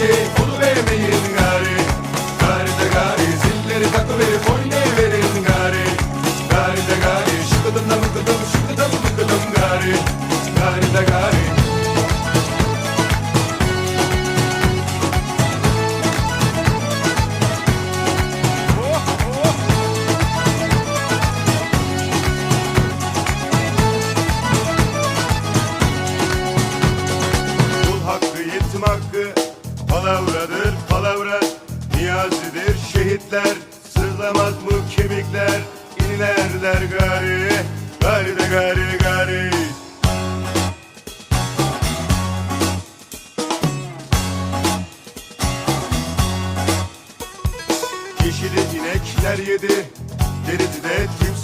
şey bunu vermeyin gari. Gari de gari zilleri takıverip oynayıverin gari. Gari de gari şıkıdım da mıkıdım şıkıdım mıkıdım gari. Gari de gari. Hakkı, yetim Palavradır palavra Niyazidir şehitler. Sızlamaz mı kemikler İnilerler gari Gari de gari gari. Yeşili inekler yedi Deridi de kimse